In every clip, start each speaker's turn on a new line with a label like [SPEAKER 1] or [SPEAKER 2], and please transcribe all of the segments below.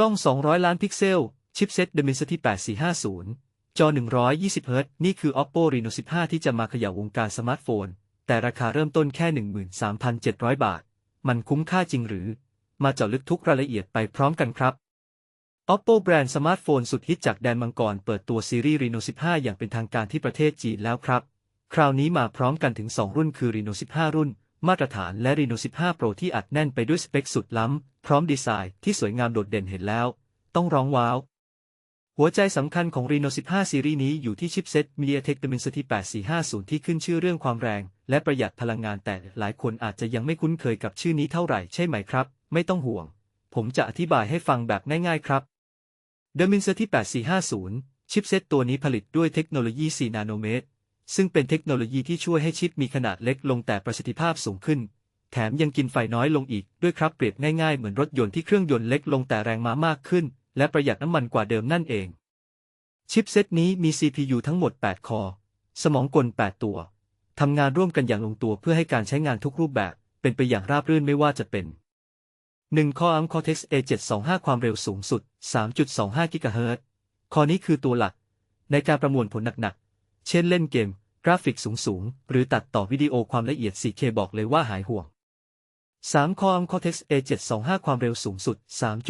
[SPEAKER 1] กล้อง 200 ล้านพิกเซล ชิปเซ็ต Dimensity 8450 จอ 120เฮิรตนี่คือ Oppo Reno 15 ที่จะมาขย่าวงการสมาร์ทโฟน แต่ราคาเริ่มต้นแค่ 13,700 บาท มันคุ้มค่าจริงหรือ มาเจาะลึกทุกรายละเอียดไปพร้อมกันครับ Oppo แบรนด์สมาร์ทโฟนสุดฮิตจากแดนมังกรเปิดตัวซีรีส์ Reno 15 อย่างเป็นทางการที่ประเทศจีนแล้วครับ คราวนี้มาพร้อมกันถึง 2 รุ่นคือ Reno 15 รุ่น มาตรฐานและ Reno 15 Pro ที่อัดแน่นไปด้วยสเปคสุดล้ำ พร้อมดีไซน์ที่สวยงามโดดเด่นเห็นแล้ว ต้องร้องว้าว หัวใจสำคัญของ Reno 15 ซีรีส์นี้อยู่ที่ชิปเซ็ต MediaTek Dimensity 8450 ที่ขึ้นชื่อเรื่องความแรง และประหยัดพลังงานแต่หลายคนอาจจะยังไม่คุ้นเคยกับชื่อนี้เท่าไหร่ใช่ไหมครับ ไม่ต้องห่วง ผมจะอธิบายให้ฟังแบบง่ายๆครับ Dimensity 8450 ชิปเซ็ตตัวนี้ผลิตด้วยเทคโนโลยี 4 นาโนเมตร ซึ่งเป็นเทคโนโลยีที่ช่วยให้ชิปมีขนาดเล็กลงแต่ประสิทธิภาพสูงขึ้น แถมยังกินไฟน้อยลงอีกด้วยครับเปรียบง่ายๆเหมือนรถยนต์ที่เครื่องยนต์เล็กลงแต่แรงม้ามากขึ้น และประหยัดน้ำมันกว่าเดิมนั่นเอง ชิปเซตนี้มี CPU ทั้งหมด 8 คอ สมองกล 8 ตัว ทำงานร่วมกันอย่างลงตัวเพื่อให้การใช้งานทุกรูปแบบ เป็นไปอย่างราบรื่นไม่ว่าจะเป็น 1 คอ ARM Cortex A725 ความเร็วสูงสุด 3.25กิกะเฮิรตซ์คอนี้คือตัวหลัก ในการประมวลผลหนักๆ เช่นเล่นเกม กราฟิกสูงๆ หรือตัดต่อวิดีโอความละเอียด 4K บอกเลยว่าหายห่วง3คอ ARM Cortex A725 ความเร็วสูงสุด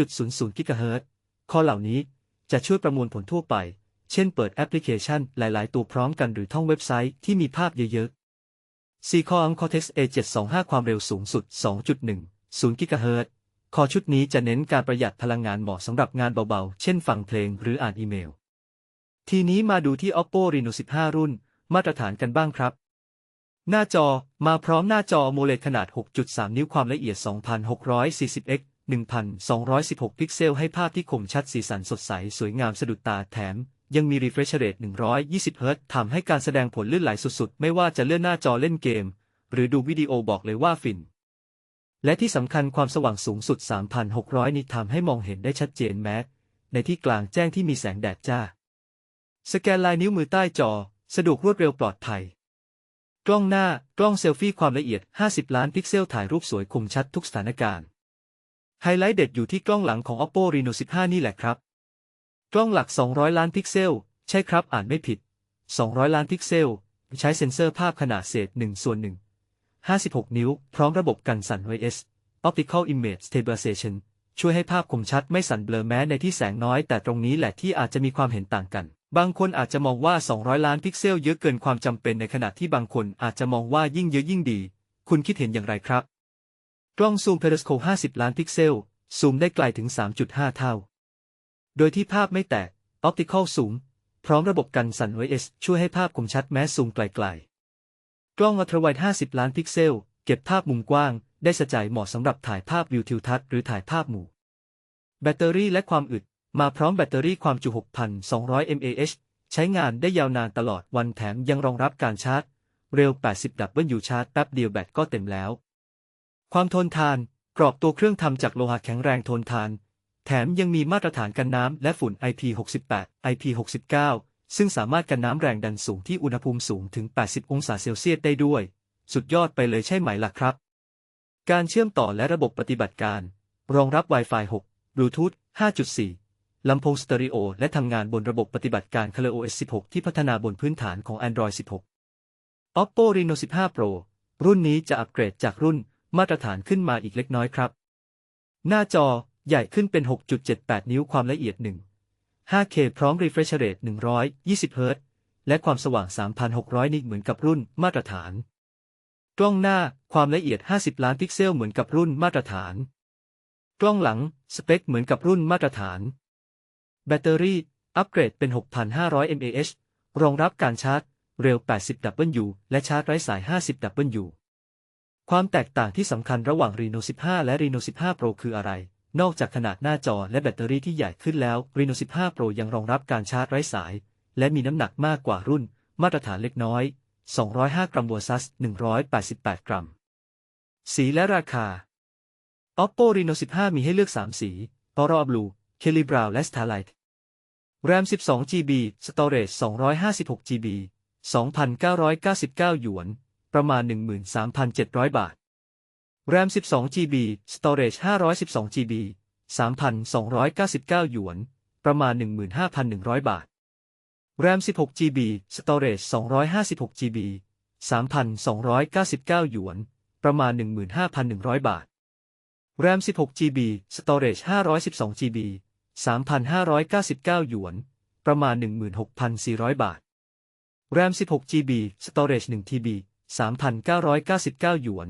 [SPEAKER 1] 3.00กิกะเฮิรตซ์คอเหล่านี้จะช่วยประมวลผลทั่วไป เช่นเปิดแอปพลิเคชันหลาย ๆ ตัวพร้อมกันหรือท่องเว็บไซต์ที่มีภาพเยอะๆ4คอ ARM Cortex A725 ความเร็วสูงสุด 2.10กิกะเฮิรตซ์คอชุดนี้จะเน้นการประหยัดพลังงานเหมาะสำหรับงานเบา ๆ เช่นฟังเพลงหรืออ่านอีเมล ทีนี้มาดูที่ Oppo Reno 15 รุ่น มาตรฐานกันบ้างครับ หน้าจอมาพร้อมหน้าจอ AMOLED ขนาด 6.3 นิ้วความละเอียด 2640x 1216 พิกเซลให้ภาพที่คมชัดสีสันสดใส สวยงามสะดุดตาแถม ยังมี refresh rate 120 Hz ทำให้การแสดงผลลื่นไหลสุดๆ ไม่ว่าจะเลื่อนหน้าจอเล่นเกม หรือดูวิดีโอบอกเลยว่าฟิน และที่สำคัญความสว่างสูงสุด 3,600 นิตทำให้มองเห็นได้ชัดเจนแม้ ในที่กลางแจ้งที่มีแสงแดดจ้า สแกนลายนิ้วมือใต้จอ สะดวกรวดเร็วปลอดภัย กล้องหน้ากล้องเซลฟี่ความละเอียด 50 ล้านพิกเซลถ่ายรูปสวยคมชัดทุกสถานการณ์ ไฮไลท์เด็ดอยู่ที่กล้องหลังของ Oppo Reno 15 นี่แหละครับ กล้องหลัก 200 ล้านพิกเซล ใช่ครับอ่านไม่ผิด 200 ล้านพิกเซล ใช้เซ็นเซอร์ภาพขนาดเศษ1ส่วน1 56 นิ้ว พร้อมระบบกันสั่น OIS Optical Image Stabilization ช่วยให้ภาพคมชัดไม่สั่นเบลอแม้ในที่แสงน้อยแต่ตรงนี้แหละที่อาจจะมีความเห็นต่างกัน บางคนอาจจะมองว่า 200 ล้านพิกเซลเยอะเกินความจำเป็นในขณะที่บางคนอาจจะมองว่ายิ่งเยอะยิ่งดี คุณคิดเห็นอย่างไรครับ กล้องซูม Periscope 50 ล้านพิกเซล ซูมได้ไกลถึง 3.5 เท่า โดยที่ภาพไม่แตก Optical Zoom พร้อมระบบกันสั่น OS ช่วยให้ภาพคมชัดแม้ซูมไกลๆ กล้องอัลตราไวด์50 ล้านพิกเซล เก็บภาพมุมกว้าง ได้สะใจเหมาะสำหรับถ่ายภาพวิวทิวทัศน์หรือถ่ายภาพหมู่ แบตเตอรี่และความอึด มาพร้อมแบตเตอรี่ความจุ 6,200 mAh ใช้งานได้ยาวนานตลอดวันแถมยังรองรับการชาร์จ เร็ว 80ดับเบิลยูชาร์จแป๊บเดียวแบตก็เต็มแล้ว ความทนทาน กรอบตัวเครื่องทำจากโลหะแข็งแรงทนทาน แถมยังมีมาตรฐานกันน้ำและฝุ่น IP68 IP69 ซึ่งสามารถกันน้ำแรงดันสูงที่อุณหภูมิสูงถึง 80 องศาเซลเซียสได้ด้วย สุดยอดไปเลยใช่ไหมล่ะครับ การเชื่อมต่อและระบบปฏิบัติการ รองรับ Wi-Fi 6 Bluetooth 5.4 ลำโพงสเตอริโอและทำงานบนระบบปฏิบัติการ ColorOS 16 ที่พัฒนาบนพื้นฐานของ Android 16 Oppo Reno 15 Pro รุ่นนี้จะอัปเกรดจากรุ่นมาตรฐานขึ้นมาอีกเล็กน้อยครับ หน้าจอใหญ่ขึ้นเป็น 6.78 นิ้วความละเอียด 1 5K พร้อม refresh rate 120 Hz และความสว่าง 3,600 นิตเหมือนกับรุ่นมาตรฐาน กล้องหน้าความละเอียด 50 ล้านพิกเซลเหมือนกับรุ่นมาตรฐาน กล้องหลังสเปคเหมือนกับรุ่นมาตรฐาน แบตเตอรี่ อัปเกรดเป็น 6,500 mAh รองรับการชาร์จ เร็ว 80 W และชาร์จไร้สาย 50 W ความแตกต่างที่สำคัญระหว่าง Reno 15 และ Reno 15 Pro คืออะไร นอกจากขนาดหน้าจอและแบตเตอรี่ที่ใหญ่ขึ้นแล้ว Reno 15 Pro ยังรองรับการชาร์จไร้สาย และมีน้ำหนักมากกว่ารุ่น มาตรฐานเล็กน้อย 205 กรัม vs 188 กรัม สีและราคา Oppo Reno 15 มีให้เลือก 3 สี Aurora Blue Kelly Brown และ Starlight RAM 12GB Storage 256GB 2,999 หยวน ประมาณ 13,700 บาท RAM 12GB Storage 512GB 3,299 หยวน ประมาณ 15,100 บาท RAM 16 GB Storage 256 GB 3,299 หยวน ประมาณ 15,100 บาท RAM 16 GB Storage 512 GB 3,599 หยวน ประมาณ 16,400 บาท RAM 16 GB Storage 1 TB 3,999 หยวน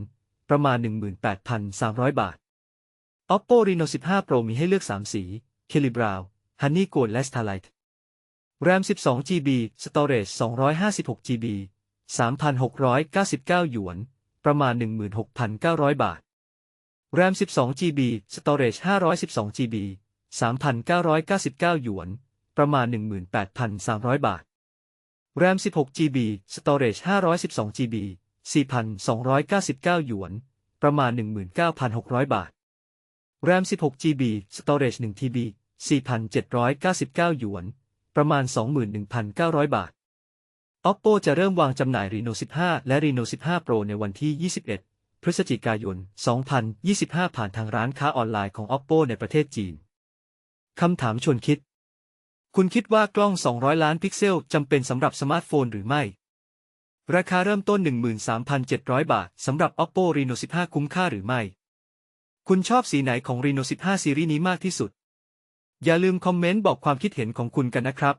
[SPEAKER 1] ประมาณ 18,300 บาท Oppo Reno 15 Pro มีให้เลือก 3 สี Kelly Brown Honey Gold และ Starlight RAM 12 GB Storage 256 GB 3,699 หยวน ประมาณ 16,900 บาท RAM 12 GB Storage 512 GB 3,999 หยวน ประมาณ 18,300 บาท RAM 16 GB Storage 512 GB 4,299 หยวน ประมาณ 19,600 บาท RAM 16 GB Storage 1 TB 4,799 หยวน ประมาณ 21,900 บาท Oppo จะเริ่มวางจำหน่าย Reno 15 และ Reno 15 Pro ในวันที่ 21 พฤศจิกายน 2025 ผ่านทางร้านค้าออนไลน์ของ Oppo ในประเทศจีน คำถามชวนคิด คุณคิดว่ากล้อง 200 ล้านพิกเซลจำเป็นสำหรับสมาร์ทโฟนหรือไม่ ราคาเริ่มต้น 13,700 บาทสำหรับ Oppo Reno 15 คุ้มค่าหรือไม่ คุณชอบสีไหนของ Reno 15 ซีรีส์นี้มากที่สุด อย่าลืมคอมเมนต์บอกความคิดเห็นของคุณกันนะครับ